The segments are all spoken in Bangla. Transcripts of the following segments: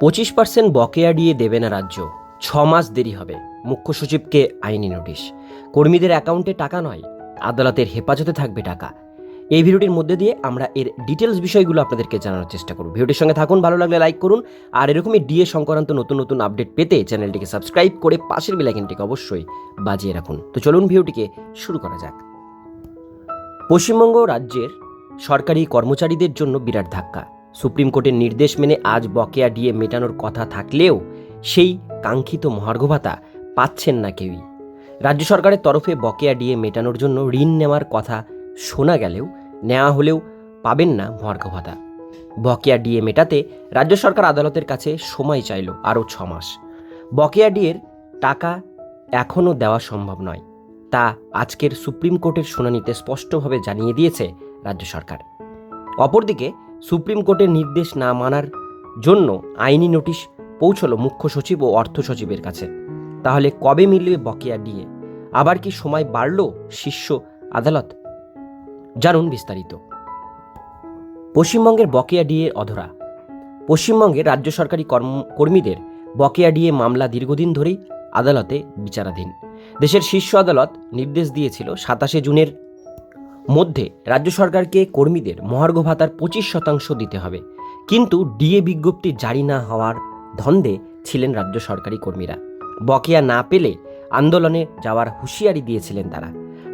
পঁচিশ পার্সেন্ট বকেয়া দিয়ে দেবে না রাজ্য। ছ মাস দেরি হবে, মুখ্য সচিবকে আইনি নোটিশ। কর্মীদের অ্যাকাউন্টে টাকা নয়, আদালতের হেফাজতে থাকবে টাকা। এই ভিডিওটির মধ্যে দিয়ে আমরা এর ডিটেলস বিষয়গুলো আপনাদেরকে জানানোর চেষ্টা করব। ভিডিওটির সঙ্গে থাকুন, ভালো লাগলে লাইক করুন, আর এরকমই ডিএ সংক্রান্ত নতুন নতুন আপডেট পেতে চ্যানেলটিকে সাবস্ক্রাইব করে পাশের বেলাইকনটিকে অবশ্যই বাজিয়ে রাখুন। তো চলুন ভিডিওটিকে শুরু করা যাক। পশ্চিমবঙ্গ রাজ্যের সরকারি কর্মচারীদের জন্য বিরাট ধাক্কা। সুপ্রিম কোর্টের নির্দেশ মেনে আজ বকেয়া ডিএ মেটানোর কথা থাকলেও সেই কাঙ্ক্ষিত মহার্ঘ ভাতা পাচ্ছেন না কেউই। রাজ্য সরকারের তরফে বকেয়া ডিএ মেটানোর জন্য ঋণ নেওয়ার কথা শোনা গেলেও, নেওয়া হলেও পাবেন না মহার্ঘ ভাতা বকেয়া ডিএ মেটাতে রাজ্য সরকার আদালতের কাছে সময় চাইল আরও ছ মাস। বকেয়া ডিএর টাকা এখনও দেওয়া সম্ভব নয়, তা আজকের সুপ্রিম কোর্টের শুনানিতে স্পষ্টভাবে জানিয়ে দিয়েছে রাজ্য সরকার। অপরদিকে সুপ্রিম কোর্টের নির্দেশ না মানার জন্য আইনি নোটিশ পৌঁছলো মুখ্য সচিব ও অর্থ সচিবের কাছে। তাহলে কবে মিলবে বকেয়া ডিএ আবার কি সময় বাড়ল শীর্ষ আদালত? জানুন বিস্তারিত। পশ্চিমবঙ্গের বকেয়া ডিএ অধরা। পশ্চিমবঙ্গের রাজ্য সরকারি কর্ম কর্মীদের বকেয়া ডিএ মামলা দীর্ঘদিন ধরেই আদালতে বিচারাধীন। দেশের শীর্ষ আদালত নির্দেশ দিয়েছিল সাতাশে জুনের মধ্যে রাজ্য সরকারকে কর্মীদের মহার্ঘ ভাতার পঁচিশ শতাংশ দিতে হবে। কিন্তু ডিএ বিজ্ঞপ্তি জারি না হওয়ার ধন্দে ছিলেন রাজ্য সরকারি কর্মীরা। বকেয়া না পেলে আন্দোলনে যাওয়ার হুঁশিয়ারি দিয়েছিলেন তারা।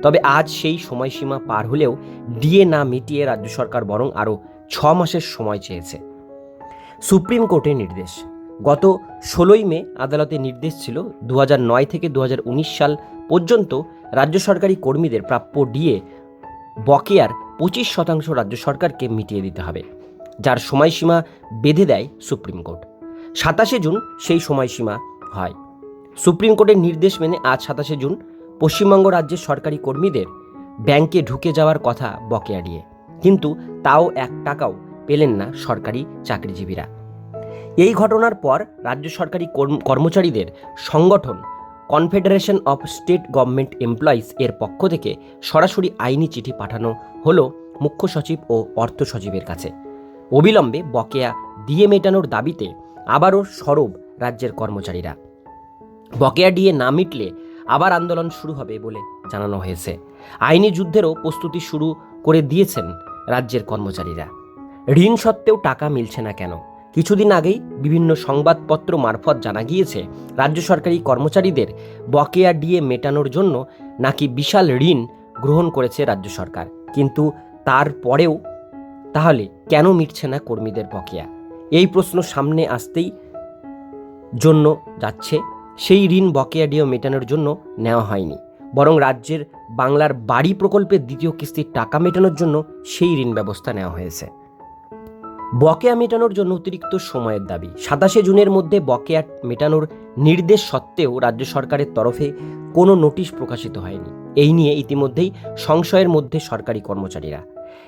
তবে আজ সেই সময়সীমা পার হলেও ডিএ না মিটিয়ে রাজ্য সরকার বরং আরও ছ মাসের সময় চেয়েছে। সুপ্রিম কোর্টের নির্দেশ। গত ষোলোই মে আদালতের নির্দেশ ছিল দু নয় থেকে দু হাজার উনিশ সাল পর্যন্ত রাজ্য সরকারি কর্মীদের প্রাপ্য ডিএ বকেয়ার পঁচিশ শতাংশ রাজ্য সরকারকে মিটিয়ে দিতে হবে, যার সময়সীমা বেঁধে দেয় সুপ্রিম কোর্ট। সাতাশে জুন সেই সময়সীমা হয়। সুপ্রিম কোর্টের নির্দেশ মেনে আজ সাতাশে জুন পশ্চিমবঙ্গ রাজ্যের সরকারি কর্মীদের ব্যাংকে ঢুকে যাওয়ার কথা বকেয়া দিয়ে কিন্তু তাও এক টাকাও পেলেন না সরকারি চাকরিজীবীরা। এই ঘটনার পর রাজ্য সরকারি কর্ম- কর্মচারীদের সংগঠন confederation of state government employees এর পক্ষ থেকে সরাসরি আইনি চিঠি পাঠানো হলো মুখ্য সচিব ও অর্থ সচিবের কাছে। অবিলম্বে বকেয়া দিয়ে মেটানোর দাবিতে আবারও সরব রাজ্যের কর্মচারীরা। বকেয়া ডিএ না মিটলে আবার আন্দোলন শুরু হবে বলে জানানো হয়েছে। আইনি যুদ্ধেরও প্রস্তুতি শুরু করে দিয়েছেন রাজ্যের কর্মচারীরা। ঋণ সত্ত্বেও টাকা মিলছে না কেন? কিছুদিন আগেই বিভিন্ন সংবাদপত্র মারফত জানা গিয়েছে, রাজ্য সরকারি কর্মচারীদের বকেয়া ডিএ মেটানোর জন্য নাকি বিশাল ঋণ গ্রহণ করেছে রাজ্য সরকার। কিন্তু তারপরেও তাহলে কেন মিটছে না কর্মীদের বকেয়া? এই প্রশ্ন সামনে আসতেই জন্য যাচ্ছে, সেই ঋণ বকেয়া ডিও মেটানোর জন্য নেওয়া হয়নি। বরং রাজ্যের বাংলার বাড়ি প্রকল্পের দ্বিতীয় কিস্তির টাকা মেটানোর জন্য সেই ঋণ ব্যবস্থা নেওয়া হয়েছে। বকেয়া মেটানোর জন্য অতিরিক্ত সময়ের দাবি। সাতাশে জুনের মধ্যে বকেয়া মেটানোর নির্দেশ সত্ত্বেও রাজ্য সরকারের তরফে কোনো নোটিশ প্রকাশিত হয়নি। এই নিয়ে ইতিমধ্যেই সংশয়ের মধ্যে সরকারি কর্মচারীরা।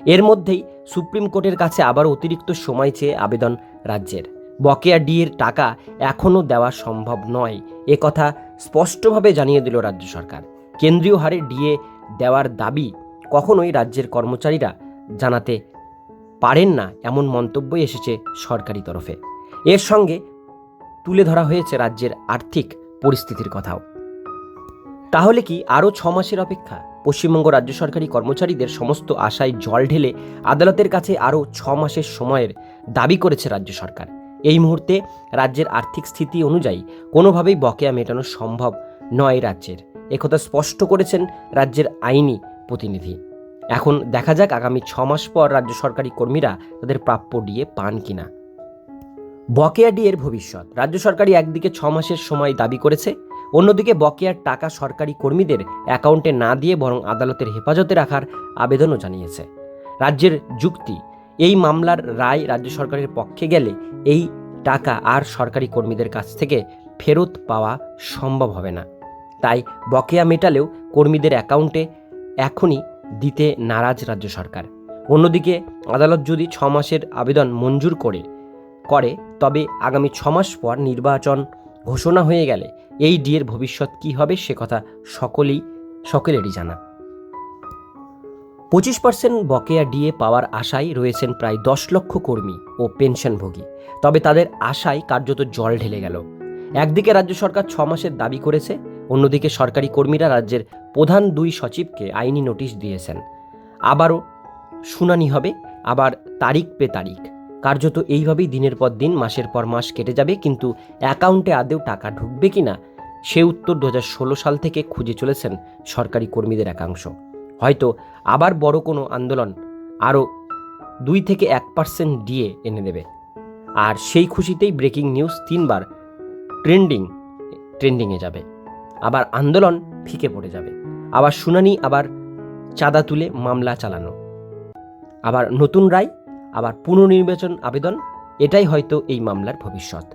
এর মধ্যেই সুপ্রিম কোর্টের কাছে আবার অতিরিক্ত সময় চেয়ে আবেদন রাজ্যের। বকেয়া ডিএর টাকা এখনও দেওয়া সম্ভব নয়, এ কথা স্পষ্টভাবে জানিয়ে দিল রাজ্য সরকার। কেন্দ্রীয় হারে ডিএ দেওয়ার দাবি কখনোই রাজ্যের কর্মচারীরা জানাতে পারেন না এমন মন্তব্যই এসেছে সরকারি তরফে। এর সঙ্গে তুলে ধরা হয়েছে রাজ্যের আর্থিক পরিস্থিতির কথাও। তাহলে কি আরও ছ মাসের অপেক্ষা? পশ্চিমবঙ্গ রাজ্য সরকারি কর্মচারীদের সমস্ত আশায় জল ঢেলে আদালতের কাছে আরও ছ মাসের সময়ের দাবি করেছে রাজ্য সরকার। এই মুহূর্তে রাজ্যের আর্থিক স্থিতি অনুযায়ী কোনোভাবেই বকেয়া মেটানো সম্ভব নয় রাজ্যের। একথা স্পষ্ট করেছেন রাজ্যের আইনি প্রতিনিধি। এখন দেখা যাক আগামী ছ মাস পর রাজ্য সরকারি কর্মীরা তাদের প্রাপ্য ডিএ পান কিনা। বকেয়া ডিএর ভবিষ্যৎ। রাজ্য সরকারি একদিকে ছ মাসের সময় দাবি করেছে, অন্যদিকে বকেয়ার টাকা সরকারি কর্মীদের অ্যাকাউন্টে না দিয়ে বরং আদালতের হেফাজতে রাখার আবেদনও জানিয়েছে। রাজ্যের যুক্তি, এই মামলার রায় রাজ্য সরকারের পক্ষে গেলে এই টাকা আর সরকারি কর্মীদের কাছ থেকে ফেরত পাওয়া সম্ভব হবে না। তাই বকেয়া মেটালেও কর্মীদের অ্যাকাউন্টে এখনই দিতে নারাজ রাজ্য সরকার। অন্যদিকে আদালত যদি ছ মাসের আবেদন মঞ্জুর করে করে, তবে আগামী ছ মাস পর নির্বাচন ঘোষণা হয়ে গেলে এই ডিএর ভবিষ্যৎ কী হবে সে কথা সকলেই, সকলেরই জানা। পঁচিশ পার্সেন্ট বকেয়া ডিএ পাওয়ার আশায় রয়েছেন প্রায় দশ লক্ষ কর্মী ও পেনশনভোগী। তবে তাদের আশায় কার্যত জল ঢেলে গেল। একদিকে রাজ্য সরকার ছ মাসের দাবি করেছে, অন্যদিকে সরকারি কর্মীরা রাজ্যের প্রধান দুই সচিবকে আইনি নোটিশ দিয়েছেন। আবারও শুনানি হবে, আবার তারিখ পে তারিখ। কার্যত এইভাবেই দিনের পর দিন, মাসের পর মাস কেটে যাবে, কিন্তু অ্যাকাউন্টে আদেও টাকা ঢুকবে কিনা, সে উত্তর দু হাজার ষোলো সাল থেকে খুঁজে চলেছেন সরকারি কর্মীদের একাংশ। হয়তো আবার বড় কোনো আন্দোলন আরও দুই থেকে এক পার্সেন্ট দিয়ে এনে দেবে। আর সেই খুশিতেই ব্রেকিং নিউজ তিনবার ট্রেন্ডিং, ট্রেন্ডিংয়ে যাবে। আবার আন্দোলন ফিকে পড়ে যাবে। আবার শুনানি, আবার চাঁদা তুলে মামলা চালানো। আবার নতুন রায়, আবার পুনর্নির্বাচন আবেদন, এটাই হয়তো এই মামলার ভবিষ্যৎ।